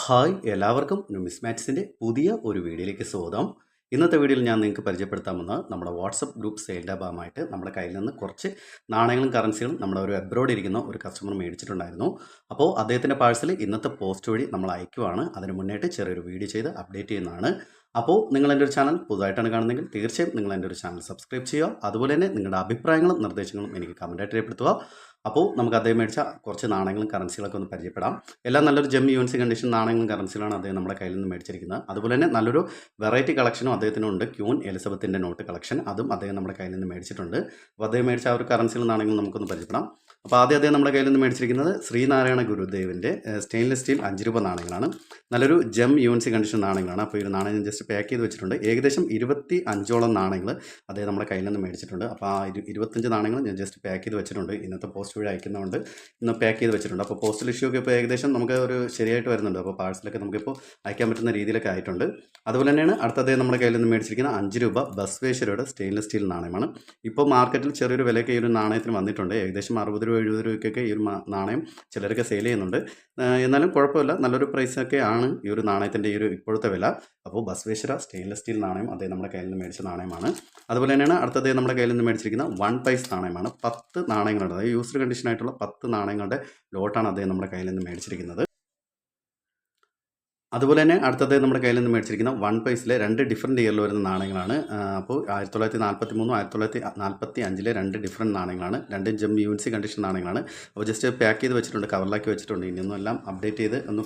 Hi എല്ലാവർക്കും ന്യൂമിസ്മാറ്റ്സിന്റെ പുതിയ ഒരു വീഡിയോയിലേക്ക് സ്വാഗതം. ഇന്നത്തെ വീഡിയോയിൽ ഞാൻ നിങ്ങൾക്ക് പരിചയപ്പെടുത്താമെന്ന് നമ്മുടെ വാട്സപ്പ് ഗ്രൂപ്പ് സെയിലിന്റെ ഭാഗമായിട്ട് നമ്മുടെ കയ്യിൽ നിന്ന് കുറച്ച് നാണയങ്ങളും കറൻസികളും നമ്മുടെ ഒരു അബ്രോഡ് ഇരിക്കുന്ന ഒരു കസ്റ്റമർ മേടിച്ചിട്ടുണ്ടായിരുന്നു. അപ്പോൾ അദ്ദേഹത്തിന്റെ പാഴ്സൽ ഇന്നത്തെ പോസ്റ്റ് വഴി നമ്മൾ അയക്കുവാണ്. അതിന് മുന്നേറ്റ് ചെറിയൊരു വീഡിയോ ചെയ്ത് അപ്ഡേറ്റ് ചെയ്യുന്നതാണ്. അപ്പോൾ നിങ്ങൾ എന്റെ ഒരു ചാനൽ പുതുതായിട്ടാണ് കാണുന്നതെങ്കിൽ തീർച്ചയായും നിങ്ങൾ എന്റെ ഒരു ചാനൽ സബ്സ്ക്രൈബ് ചെയ്യുക. അതുപോലെ തന്നെ നിങ്ങളുടെ അഭിപ്രായങ്ങളും നിർദ്ദേശങ്ങളും എനിക്ക് കമന്റായിട്ട് രേഖപ്പെടുത്തുക. അപ്പോൾ നമുക്ക് അദ്ദേഹം മേടിച്ച കുറച്ച് നാണയങ്ങളും കറൻസികളൊക്കെ ഒന്ന് പരിചയപ്പെടാം. എല്ലാം നല്ലൊരു ജെം യൂണിസി കണ്ടീഷൻ നാണയങ്ങളും കറൻസികളാണ് അദ്ദേഹം നമ്മുടെ കയ്യിൽ നിന്ന് മേടിച്ചിരിക്കുന്നത്. അതുപോലെ തന്നെ നല്ലൊരു വെറൈറ്റി കളക്ഷനും അദ്ദേഹത്തിനുണ്ട് ക്യൂൻ എലിസബത്തിന്റെ നോട്ട് കളക്ഷൻ അതും അദ്ദേഹം നമ്മുടെ കയ്യിൽ നിന്ന് മേടിച്ചിട്ടുണ്ട്. അപ്പോൾ അദ്ദേഹം മേടിച്ച ആ ഒരു കറൻസികളും നാണയങ്ങളും നമുക്കൊന്ന് പരിചയപ്പെടാം. അപ്പോൾ ആദ്യം അദ്ദേഹം നമ്മുടെ കയ്യിൽ നിന്ന് മേടിച്ചിരിക്കുന്നത് ശ്രീനാരായണ ഗുരുദേവിന്റെ സ്റ്റെയിൻലെസ് സ്റ്റീൽ അഞ്ച് രൂപ നാണയങ്ങളാണ്. നല്ലൊരു ജെം യൂണിസി കണ്ടീഷൻ നാണയങ്ങളാണ്. അപ്പോൾ ഈ ഒരു നാണയം ജസ്റ്റ് പാക്ക് ചെയ്ത് വെച്ചിട്ടുണ്ട്. ഏകദേശം ഇരുപത്തി അഞ്ചോളം നാണയങ്ങൾ അദ്ദേഹം നമ്മുടെ കയ്യിൽ നിന്ന് മേടിച്ചിട്ടുണ്ട്. അപ്പോൾ ആ ഇരു ഇരുപത്തഞ്ച് നാണയങ്ങൾ ഞാൻ ജസ്റ്റ് പാക്ക് ചെയ്ത് വെച്ചിട്ടുണ്ട്. ഇന്നത്തെ പോസ്റ്റ് വഴി അയക്കുന്നതുകൊണ്ട് ഇന്ന് പാക്ക് ചെയ്ത് വെച്ചിട്ടുണ്ട്. അപ്പോൾ പോസ്റ്റൽ ഇഷ്യൂ ഒക്കെ ഇപ്പോൾ ഏകദേശം നമുക്ക് ഒരു ശരിയായിട്ട് വരുന്നുണ്ട്. അപ്പോൾ പാഴ്സലൊക്കെ നമുക്കിപ്പോൾ അയക്കാൻ പറ്റുന്ന രീതിയിലൊക്കെ ആയിട്ടുണ്ട്. അതുപോലെ തന്നെയാണ് അടുത്ത അടുത്തത് നമ്മുടെ കയ്യിൽ നിന്ന് മേടിച്ചിരിക്കുന്ന അഞ്ച് രൂപ ബസ്വേശ്വരയുടെ സ്റ്റെയിൻലെസ് സ്റ്റീൽ നാണയമാണ്. ഇപ്പോൾ മാർക്കറ്റിൽ ചെറിയൊരു വിലയൊക്കെ ഈ ഒരു നാണയത്തിന് വന്നിട്ടുണ്ട്. ഏകദേശം അറുപത് രൂപ എഴുപത് രൂപയ്ക്കൊക്കെ ഈ ഒരു നാണയം ചിലരൊക്കെ സെയിൽ ചെയ്യുന്നുണ്ട്. എന്നാലും കുഴപ്പമില്ല. നല്ലൊരു പ്രൈസൊക്കെ ആണ് ഈ ഒരു നാണയത്തിന്റെ ഈ ഒരു ഇപ്പോഴത്തെ വില. അപ്പോൾ ബസ്വേശ്വര സ്റ്റെയിൻലെസ് സ്റ്റീൽ നാണയം അതേ നമ്മുടെ കയ്യിൽ നിന്ന് മേടിച്ച നാണയമാണ്. അതുപോലെ തന്നെയാണ് അടുത്തത് നമ്മുടെ കയ്യിൽ നിന്ന് മേടിച്ചിരിക്കുന്ന വൺ പൈസ് നാണയമാണ്. പത്ത് നാണയങ്ങളുണ്ട്. അതായത് യൂസ്ഡ് കണ്ടീഷൻ ആയിട്ടുള്ള പത്ത് നാണയങ്ങളുടെ ലോട്ടാണ് അദ്ദേഹം നമ്മുടെ കയ്യിൽ നിന്ന് മേടിച്ചിരിക്കുന്നത്. അതുപോലെ തന്നെ അടുത്തത് നമ്മുടെ കയ്യിൽ നിന്ന് മേടിച്ചിരിക്കുന്ന വൺ പൈസിലെ രണ്ട് ഡിഫറെന്റ് ഇയറിൽ വരുന്ന നാണയങ്ങളാണ്. അപ്പോൾ ആയിരത്തി തൊള്ളായിരത്തി നാൽപ്പത്തി മൂന്നും ആയിരത്തി തൊള്ളായിരത്തി നാൽപ്പത്തി അഞ്ചിലെ രണ്ട് ഡിഫറെന്റ് നാണയങ്ങളാണ്. രണ്ടും ജം യൂണിസി കണ്ടീഷൻ നാണയങ്ങളാണ്. അപ്പോൾ ജസ്റ്റ് പാക്ക് ചെയ്ത് വെച്ചിട്ടുണ്ട് കവറിലാക്കി വെച്ചിട്ടുണ്ട്. ഇനിയൊന്നും എല്ലാം അപ്ഡേറ്റ് ചെയ്ത് ഒന്ന്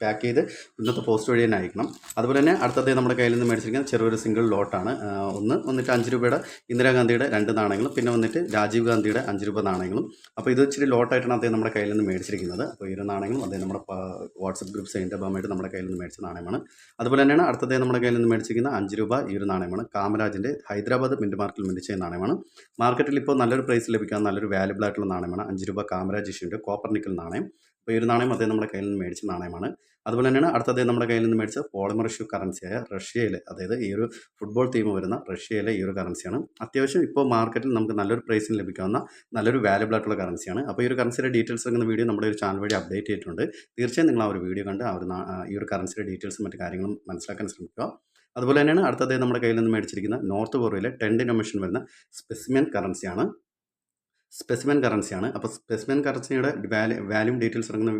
പാക്ക് ചെയ്ത് ഇന്നത്തെ പോസ്റ്റ് വഴി തന്നെ അയക്കണം. അതുപോലെ തന്നെ അടുത്തത് നമ്മുടെ കയ്യിൽ നിന്ന് മേടിച്ചിരിക്കുന്ന ചെറിയൊരു സിംഗിൾ ലോട്ടാണ് ഒന്ന് വന്നിട്ട് അഞ്ച് രൂപയുടെ ഇന്ദിരാഗാന്ധിയുടെ രണ്ട് നാണയങ്ങളും പിന്നെ വന്നിട്ട് രാജീവ് ഗാന്ധിയുടെ അഞ്ച് രൂപ നാണയങ്ങളും. അപ്പോൾ ഇത് ഇച്ചിരി ലോട്ടായിട്ടാണ് അദ്ദേഹം നമ്മുടെ കയ്യിൽ നിന്ന് മേടിച്ചിരിക്കുന്നത്. അപ്പോൾ ഈ ഒരു നാണയങ്ങളും അദ്ദേഹം നമ്മുടെ വാട്സപ്പ് ഗ്രൂപ്പ് സെയിന്റെ ഭാഗമായിട്ട് നമ്മുടെ കയ്യിൽ നിന്ന് മേടിച്ച നാണയമാണ്. അതുപോലെ തന്നെയാണ് അടുത്തത് നമ്മുടെ കയ്യിൽ നിന്ന് മേടിച്ചിരിക്കുന്ന അഞ്ച് രൂപ ഈ ഒരു നാണയമാണ്. കാമരാജിന്റെ ഹൈദരാബാദ് മിന്റ് മാർക്കറ്റിൽ മിന്റ് ചെയ്യുന്ന നാണയമാണ്. മാർക്കറ്റിൽ ഇപ്പോൾ നല്ലൊരു പ്രൈസ് ലഭിക്കാൻ നല്ലൊരു വാല്യബിൾ ആയിട്ടുള്ള നാണയമാണ്. അഞ്ച് രൂപ കാമരാജ് ഇഷ്യൂന്റെ കോപ്പർ നിക്കൽ നാണയം. അപ്പോൾ ഈ ഒരു നാണയം അദ്ദേഹം നമ്മുടെ കയ്യിൽ നിന്ന് മേടിച്ച നാണയമാണ്. അതുപോലെ തന്നെയാണ് അടുത്തത് നമ്മുടെ കയ്യിൽ നിന്ന് മേടിച്ച പോളിമർ ഇഷ്യൂ കറൻസിയായ റഷ്യയിലെ അതായത് ഈ ഒരു ഫുട്ബോൾ ടീം വരുന്ന റഷ്യയിലെ ഈ ഒരു കറൻസിയാണ് അത്യാവശ്യം ഇപ്പോൾ മാർക്കറ്റിൽ നമുക്ക് നല്ലൊരു പ്രൈസിന് ലഭിക്കാവുന്ന നല്ലൊരു വാല്യബിൾ ആയിട്ടുള്ള കറൻസിയാണ് അപ്പോൾ ഈ ഒരു കറൻസിയുടെ ഡീറ്റെയിൽസ് എടുക്കുന്ന വീഡിയോ നമ്മുടെ ഒരു ചാനൽ വഴി അപ്ഡേറ്റ് ചെയ്തിട്ടുണ്ട്. തീർച്ചയായും നിങ്ങൾ ആ വീഡിയോ കണ്ട് ആ ഒരു ഈ ഒരു കറൻസിയുടെ ഡീറ്റെയിൽസും മറ്റു കാര്യങ്ങളും മനസ്സിലാക്കാൻ ശ്രമിക്കുക. അതുപോലെ തന്നെയാണ് അടുത്തത് നമ്മുടെ കയ്യിൽ നിന്ന് മേടിച്ചിരിക്കുന്ന നോർത്ത് കൊറിയയിലെ ടെൻ ഡിനോമിഷൻ വരുന്ന സ്പെസിമെൻ കറൻസിയാണ് സ്പെസിമെൻ കറൻസിയാണ് അപ്പോൾ സ്പെസിമെൻ കറൻസിയുടെ വാല്യൂ വാല്യൂം ഡീറ്റെയിൽസ് ഇറങ്ങുന്ന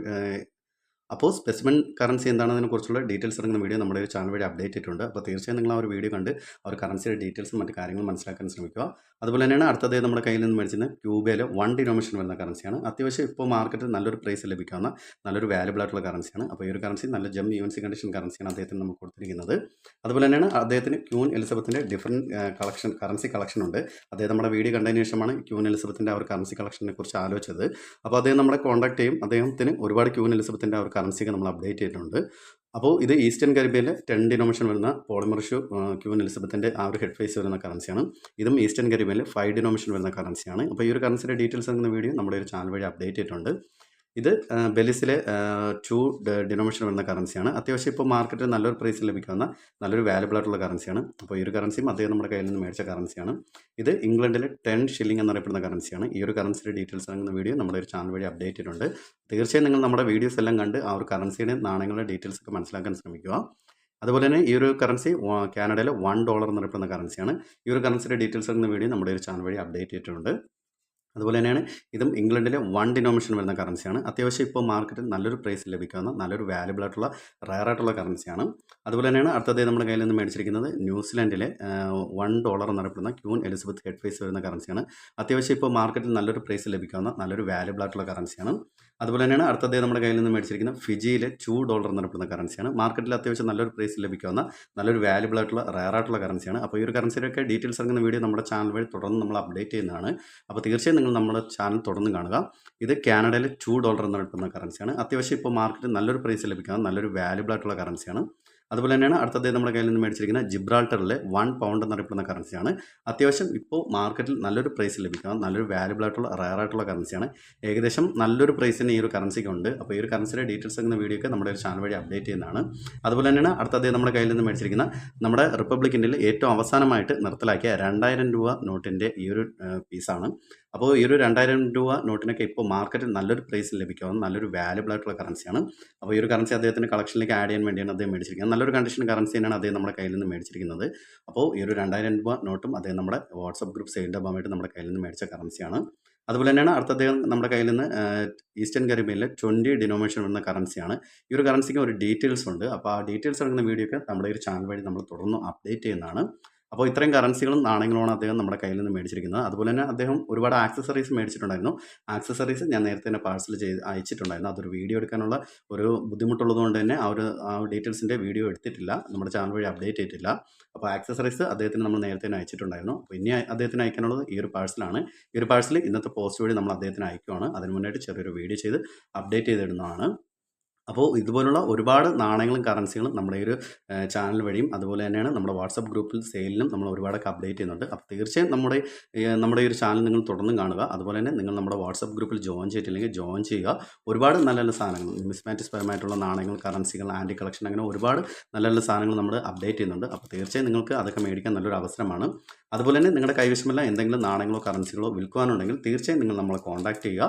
അപ്പോൾ സ്പെസിമെൻ കറൻസി എന്താണെന്നതിനെ കുറിച്ചുള്ള ഡീറ്റെയിൽസ് ഇറങ്ങുന്ന വീഡിയോ നമ്മുടെ ഒരു ചാനൽ വഴി അപ്ഡേറ്റ് ചെയ്തിട്ടുണ്ട്. അപ്പോൾ തീർച്ചയായും നിങ്ങൾ ആ ഒരു വീഡിയോ കണ്ട് ആ കറൻസിയുടെ ഡീറ്റെയിൽസും മറ്റു കാര്യങ്ങളും മനസ്സിലാക്കാൻ ശ്രമിക്കുക. അതുപോലെ തന്നെയാണ് അടുത്തത് നമ്മുടെ കയ്യിൽ നിന്ന് മേടിച്ചിരുന്ന ക്യൂബയിലെ വൺ ഡിനോമിഷൻ വരുന്ന കറൻസിയാണ് അത്യാവശ്യം ഇപ്പോൾ മാർക്കറ്റിൽ നല്ലൊരു പ്രൈസ് ലഭിക്കാവുന്ന നല്ലൊരു വാലുബിൾ ആയിട്ടുള്ള കറൻസിയാണ് അപ്പോൾ ഈ ഒരു കറൻസി നല്ല ജം യൂൻസി കണ്ടീഷൻ കറൻസിയാണ് അദ്ദേഹത്തിന് നമുക്ക് കൊടുത്തിരിക്കുന്നത്. അതുപോലെ തന്നെയാണ് അദ്ദേഹത്തിന് ക്യൂൻ എലിസബത്തിന്റെ ഡിഫറെന്റ് കളക്ഷൻ കറൻസി കളക്ഷൻ ഉണ്ട്. അദ്ദേഹം നമ്മുടെ വീഡിയോ കണ്ടതിന് ശേഷമാണ് ക്യൂൻ എലിസബത്തിന്റെ ആ ഒരു കറൻസി കളക്ഷനെ കുറിച്ച് ആലോചിച്ചത്. അപ്പോൾ അദ്ദേഹം നമ്മളെ കോൺടാക്ട് ചെയ്യും. അദ്ദേഹത്തിന് ഒരുപാട് ക്യൂൻ എലിസബത്തിന്റെ ആ ഒരു കറൻസിയൊക്കെ നമ്മൾ അപ്ഡേറ്റ് ചെയ്തിട്ടുണ്ട്. അപ്പോൾ ഇത് ഈസ്റ്റേൺ കരീബിയയിലെ ടെൻ ഡിനോമിനേഷൻ വരുന്ന പോളിമർ ഷൂ ക്യൂൻ എലിസബത്തിന്റെ ആ ഒരു ഹെഡ് ഫേസ് വരുന്ന കറൻസിയാണ് ഇതും ഈസ്റ്റേൺ കരിബിയയിലെ ഫൈവ് ഡിനോമിനേഷൻ വരുന്ന കറൻസിയാണ് അപ്പോൾ ഈ ഒരു കറൻസിയുടെ ഡീറ്റെയിൽസ് എന്ന വീഡിയോ നമ്മുടെ ഒരു ചാനൽ വഴി അപ്ഡേറ്റ് ചെയ്തിട്ടുണ്ട്. ഇത് ബെലിസിലെ ടു ഡിനോമിനേഷൻ വരുന്ന കറൻസിയാണ് അത്യാവശ്യം ഇപ്പോൾ മാർക്കറ്റിൽ നല്ലൊരു പ്രൈസിൽ ലഭിക്കാവുന്ന നല്ലൊരു വാലുബിൾ ആയിട്ടുള്ള കറൻസിയാണ് അപ്പോൾ ഈ ഒരു കറൻസിയും അദ്ദേഹം നമ്മുടെ കയ്യിൽ നിന്ന് മേടിച്ച കറൻസിയാണ് ഇത് ഇംഗ്ലണ്ടിലെ ടെൻ ഷില്ലിംഗ് എന്നറിയപ്പെടുന്ന കറൻസിയാണ് ഈ ഒരു കറൻസിയുടെ ഡീറ്റെയിൽസ് അടങ്ങുന്ന വീഡിയോ നമ്മുടെ ഒരു ചാനൽ വഴി അപ്ഡേറ്റ് ചെയ്തിട്ടുണ്ട്. തീർച്ചയായും നിങ്ങൾ നമ്മുടെ വീഡിയോസ് എല്ലാം കണ്ട് ആ ഒരു കറൻസിയുടെ നാണയങ്ങളുടെ ഡീറ്റെയിൽസ് ഒക്കെ മനസ്സിലാക്കാൻ ശ്രമിക്കുക. അതുപോലെ തന്നെ ഈ ഒരു കറൻസി കാനഡയിലെ വൺ ഡോളർ എന്നറിയപ്പെടുന്ന കറൻസിയാണ് ഈ ഒരു കറൻസിയുടെ ഡീറ്റെയിൽസ് ഇറങ്ങുന്ന വീഡിയോ നമ്മുടെ ഒരു ചാനൽ വഴി അപ്ഡേറ്റ് ചെയ്തിട്ടുണ്ട്. അതുപോലെ തന്നെയാണ് ഇതും ഇംഗ്ലണ്ടിലെ വൺ ഡിനോമിഷൻ വരുന്ന കറൻസിയാണ് അത്യാവശ്യം ഇപ്പോൾ മാർക്കറ്റിൽ നല്ലൊരു പ്രൈസ് ലഭിക്കാവുന്ന നല്ലൊരു വാല്യബിൾ ആയിട്ടുള്ള റയർ ആയിട്ടുള്ള കറൻസിയാണ് അതുപോലെ തന്നെയാണ് അടുത്തത് നമ്മുടെ കയ്യിൽ നിന്ന് മേടിച്ചിരിക്കുന്നത് ന്യൂസിലാൻഡിലെ വൺ ഡോളർ എന്നറിയപ്പെടുന്ന ക്യൂൻ എലിസബത്ത് ഹെഡ് ഫേസ് വരുന്ന കറൻസിയാണ് അത്യാവശ്യം ഇപ്പോൾ മാർക്കറ്റിൽ നല്ലൊരു പ്രൈസ് ലഭിക്കാവുന്ന നല്ലൊരു വാല്യബിൾ ആയിട്ടുള്ള കറൻസിയാണ് അതുപോലെ തന്നെയാണ് അടുത്തത് നമ്മുടെ കയ്യിൽ നിന്ന് മേടിച്ചിരിക്കുന്ന ഫിജിയിലെ ടു ഡോളർ എന്നറിയപ്പെടുന്ന കറൻസിയാണ് മാർക്കറ്റിൽ അത്യാവശ്യം നല്ലൊരു പ്രൈസ് ലഭിക്കാവുന്ന നല്ലൊരു വാല്യബിൾ ആയിട്ടുള്ള റയർ ആയിട്ടുള്ള കറൻസിയാണ് അപ്പോൾ ഈ ഒരു കറൻസിയുടെയൊക്കെ ഡീറ്റെയിൽസ് ഇറങ്ങുന്ന വീഡിയോ നമ്മുടെ ചാനൽ വഴി തുടർന്ന് നമ്മൾ അപ്ഡേറ്റ് ചെയ്യുന്നതാണ്. അപ്പോൾ തീർച്ചയായും നിങ്ങൾ നമ്മുടെ ചാനൽ തുടർന്ന് കാണുക. ഇത് കാനഡയിലെ ടു ഡോളർ എന്ന് എന്നറിയപ്പെടുന്ന കറൻസിയാണ് അത്യാവശ്യം ഇപ്പോൾ മാർക്കറ്റിൽ നല്ലൊരു പ്രൈസ് ലഭിക്കാവുന്ന നല്ലൊരു വാല്യുബിൾ ആയിട്ടുള്ള കറൻസിയാണ് അതുപോലെ തന്നെയാണ് അടുത്ത അടുത്തത് നമ്മുടെ കയ്യിൽ നിന്ന് മേടിച്ചിരിക്കുന്ന ജിബ്രാൾട്ടറിലെ വൺ പൗണ്ട് എന്നറിയപ്പെടുന്ന കറൻസിയാണ് അത്യാവശ്യം ഇപ്പോൾ മാർക്കറ്റിൽ നല്ലൊരു പ്രൈസ് ലഭിക്കുന്ന നല്ലൊരു വാല്യബിൾ ആയിട്ടുള്ള റയർ ആയിട്ടുള്ള കറൻസിയാണ് ഏകദേശം നല്ലൊരു പ്രൈസ് പ്രൈസിന് ഈ ഒരു കറൻസിക്ക് ഉണ്ട്. അപ്പോൾ ഈ ഒരു കറൻസിയുടെ ഡീറ്റെയിൽസ് എന്ന വീഡിയോ ഒക്കെ നമ്മുടെ ഒരു ചാനൽ വഴി അപ്ഡേറ്റ് ചെയ്യുന്നതാണ്. അതുപോലെ തന്നെയാണ് അടുത്ത അടുത്തത് നമ്മുടെ കയ്യിൽ നിന്ന് മേടിച്ചിരിക്കുന്ന നമ്മുടെ റിപ്പബ്ലിക് ഇന്ത്യയിൽ ഏറ്റവും അവസാനമായിട്ട് നിർത്തലാക്കിയ രണ്ടായിരം രൂപ നോട്ടിന്റെ ഈ ഒരു പീസാണ് അപ്പോൾ ഈ ഒരു രണ്ടായിരം രൂപ നോട്ടിനൊക്കെ ഇപ്പോൾ മാർക്കറ്റിൽ നല്ലൊരു പ്രൈസ് ലഭിക്കാവുന്ന നല്ലൊരു വാല്യബിൾ ആയിട്ടുള്ള കറൻസിയാണ് അപ്പോൾ ഈ ഒരു കറൻസി അദ്ദേഹത്തിന്റെ കളക്ഷനിലേക്ക് ആഡ് ചെയ്യാൻ വേണ്ടിയാണ് അദ്ദേഹം മേടിച്ചിരിക്കുന്നത്. നല്ലൊരു കണ്ടീഷൻ തന്നെയാണ് അദ്ദേഹം നമ്മുടെ കയ്യിൽ നിന്ന് മേടിച്ചിരിക്കുന്നത്. അപ്പോൾ ഈ ഒരു രണ്ടായിരം രൂപ നോട്ടും അദ്ദേഹം നമ്മുടെ വാട്സപ്പ് ഗ്രൂപ്പ് സെയിലിന്റെ ഭാഗമായിട്ട് നമ്മുടെ കയ്യിൽ നിന്ന് മേടിച്ച കറൻസിയാണ് അതുപോലെ തന്നെയാണ് അടുത്ത അദ്ദേഹം നമ്മുടെ കയ്യിൽ നിന്ന് ഈസ്റ്റേൺ കരീബിയനിലെ ട്വന്റി ഡിനോമേഷൻ വരുന്ന കറൻസിയാണ് ഈ ഒരു കറൻസിക്ക് ഒരു ഡീറ്റെയിൽസ് ഉണ്ട്. അപ്പോൾ ആ ഡീറ്റെയിൽസ് അടങ്ങുന്ന വീഡിയോ ഒക്കെ നമ്മുടെ ഒരു ചാനൽ വഴി നമ്മൾ തുടർന്ന് അപ്ഡേറ്റ് ചെയ്യുന്നതാണ്. അപ്പോൾ ഇത്രയും കറൻസികളും നാണയങ്ങളുമാണ് അദ്ദേഹം നമ്മുടെ കയ്യിൽ നിന്ന് മേടിച്ചിരിക്കുന്നത്. അതുപോലെ തന്നെ അദ്ദേഹം ഒരുപാട് ആക്സസറീസ് മേടിച്ചിട്ടുണ്ടായിരുന്നു. ആക്സസറീസ് ഞാൻ നേരത്തെ തന്നെ പാഴ്സൽ ചെയ്ത് അയച്ചിട്ടുണ്ടായിരുന്നു. അതൊരു വീഡിയോ എടുക്കാനുള്ള ഒരു ബുദ്ധിമുട്ടുള്ളതുകൊണ്ട് തന്നെ ആ ഒരു ആ ഡീറ്റെയിൽസിന്റെ വീഡിയോ എടുത്തിട്ടില്ല. നമ്മുടെ ചാനൽ വഴി അപ്ഡേറ്റ് ചെയ്തിട്ടില്ല. അപ്പോൾ ആക്സസറീസ് അദ്ദേഹത്തിന് നമ്മൾ നേരത്തെ തന്നെ അയച്ചിട്ടുണ്ടായിരുന്നു. അപ്പോൾ ഇനി അദ്ദേഹത്തിന് അയക്കാനുള്ളത് ഈ ഒരു പാഴ്സലാണ് ഈ ഒരു പാഴ്സൽ ഇന്നത്തെ പോസ്റ്റ് വഴി നമ്മൾ അദ്ദേഹത്തിന് അയക്കുവാണ്. അതിന് മുന്നായിട്ട് ചെറിയൊരു വീഡിയോ ചെയ്ത് അപ്ഡേറ്റ് ചെയ്തിടുന്നതാണ്. അപ്പോൾ ഇതുപോലുള്ള ഒരുപാട് നാണയങ്ങളും കറൻസികളും നമ്മുടെ ഈ ഒരു ചാനൽ വഴിയും അതുപോലെ തന്നെയാണ് നമ്മുടെ വാട്സപ്പ് ഗ്രൂപ്പിൽ സെയിലിനും നമ്മൾ ഒരുപാടൊക്കെ അപ്ഡേറ്റ് ചെയ്യുന്നുണ്ട്. അപ്പോൾ തീർച്ചയായും നമ്മുടെ നമ്മുടെ ഈ ഒരു ചാനൽ നിങ്ങൾ തുടർന്നും കാണുക. അതുപോലെ തന്നെ നിങ്ങൾ നമ്മുടെ വാട്സപ്പ് ഗ്രൂപ്പിൽ ജോയിൻ ചെയ്തിട്ടില്ലെങ്കിൽ ജോയിൻ ചെയ്യുക. ഒരുപാട് നല്ല നല്ല സാധനങ്ങൾ മിസ്മാറ്റിസ് പരമായിട്ടുള്ള നാണയങ്ങൾ കറൻസികൾ ആന്റി കളക്ഷൻ അങ്ങനെ ഒരുപാട് നല്ല നല്ല സാധനങ്ങൾ നമ്മൾ അപ്ഡേറ്റ് ചെയ്യുന്നുണ്ട്. അപ്പോൾ തീർച്ചയായും നിങ്ങൾക്ക് അതൊക്കെ മേടിക്കാൻ നല്ലൊരു അവസരമാണ്. അതുപോലെ തന്നെ നിങ്ങളുടെ കൈവശമല്ല എന്തെങ്കിലും നാണയങ്ങളോ കറൻസികളോ വിൽക്കുവാനുണ്ടെങ്കിൽ തീർച്ചയായും നിങ്ങൾ നമ്മളെ കോൺടാക്ട് ചെയ്യുക.